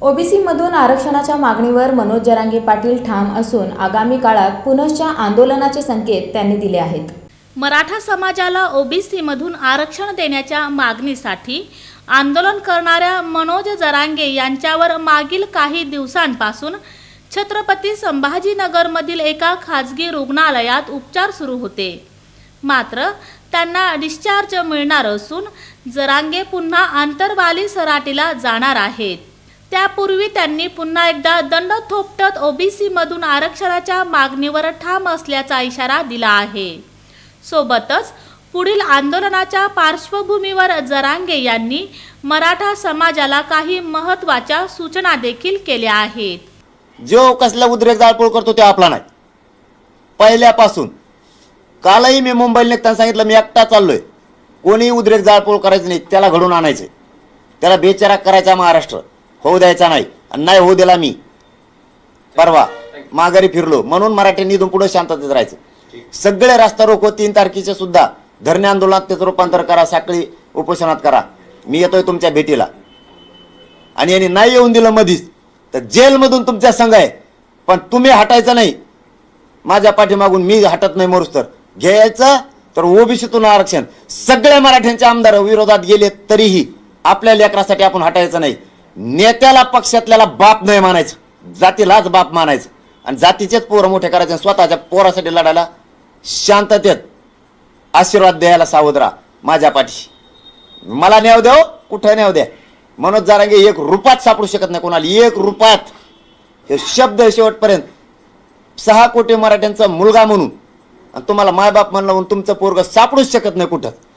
ओबीसीमधून आरक्षणाच्या मागणीवर मनोज जरांगे पाटील ठाम असून आगामी काळात पुनश्च आंदोलनाचे संकेत त्यांनी दिले आहेत. मराठा समाजाला ओबीसीमधून आरक्षण देण्याच्या मागणीसाठी आंदोलन करणाऱ्या मनोज जरांगे यांच्यावर मागील काही दिवसांपासून छत्रपती संभाजीनगरमधील एका खाजगी रुग्णालयात उपचार सुरू होते. मात्र त्यांना डिस्चार्ज मिळणार असून जरांगे पुन्हा आंतरवाली सराटीला जाणार आहेत. त्यापूर्वी त्यांनी पुन्हा एकदा दंड थोपटत ओबीसी मधून आरक्षणाच्या मागणीवर ठाम असल्याचा इशारा दिला आहे. सोबतच पुढील आंदोलनाच्या पार्श्वभूमीवर जरांगे यांनी मराठा समाजाला काही महत्त्वाच्या सूचना देखील केल्या आहेत. जो कसला उद्रेक जाळपोळ करतो ते आपला नाही. पहिल्यापासून कालही मी मुंबईला निघताना सांगितलं मी एकटा चाललोय. कोणी उद्रेक जाळपोळ करायचं नाही त्याला घडून आणायचं त्याला बेचारा करायचा महाराष्ट्र. होऊ द्यायचा नाही. आणि नाही होऊ दिला मी. परवा माघारी फिरलो. म्हणून मराठ्यांनी इथून पुढे शांततेत राहायचं. सगळे रास्ता रोको. तीन तारखेचे सुद्धा. धरणे आंदोलनात त्याचं रूपांतर करा. साखळी उपोषणात करा. मी येतोय तुमच्या भेटीला. आणि यांनी नाही येऊन दिलं मधीच. तर जेलमधून तुमच्या संघ आहे. पण तुम्ही हटायचं नाही. माझ्या पाठीमागून मी हटत नाही मरूस तर घ्यायचं तर ओबीसीतून आरक्षण. सगळे मराठ्यांचे आमदार विरोधात गेले तरीही आपल्या लेकरासाठी आपण हटायचं नाही. नेत्याला पक्षातल्याला बाप नाही मानायचं. जातीलाच बाप मानायचं. आणि जातीचेच पोरं मोठे करायचे स्वतःच्या पोरासाठी लढायला शांततेत आशीर्वाद द्यायला सावधरा माझ्या पाठीशी. मला न्याव द्या हो, कुठं न्याव द्या. मनोज जारांगे एक रुपात सापडू शकत नाही कोणाला एक रुपात. हे शब्द शेवटपर्यंत. सहा कोटी मराठ्यांचा मुलगा म्हणून. आणि तुम्हाला मायबाप म्हणलं म्हणून तुमचं पोरग सापडूच शकत नाही कुठं.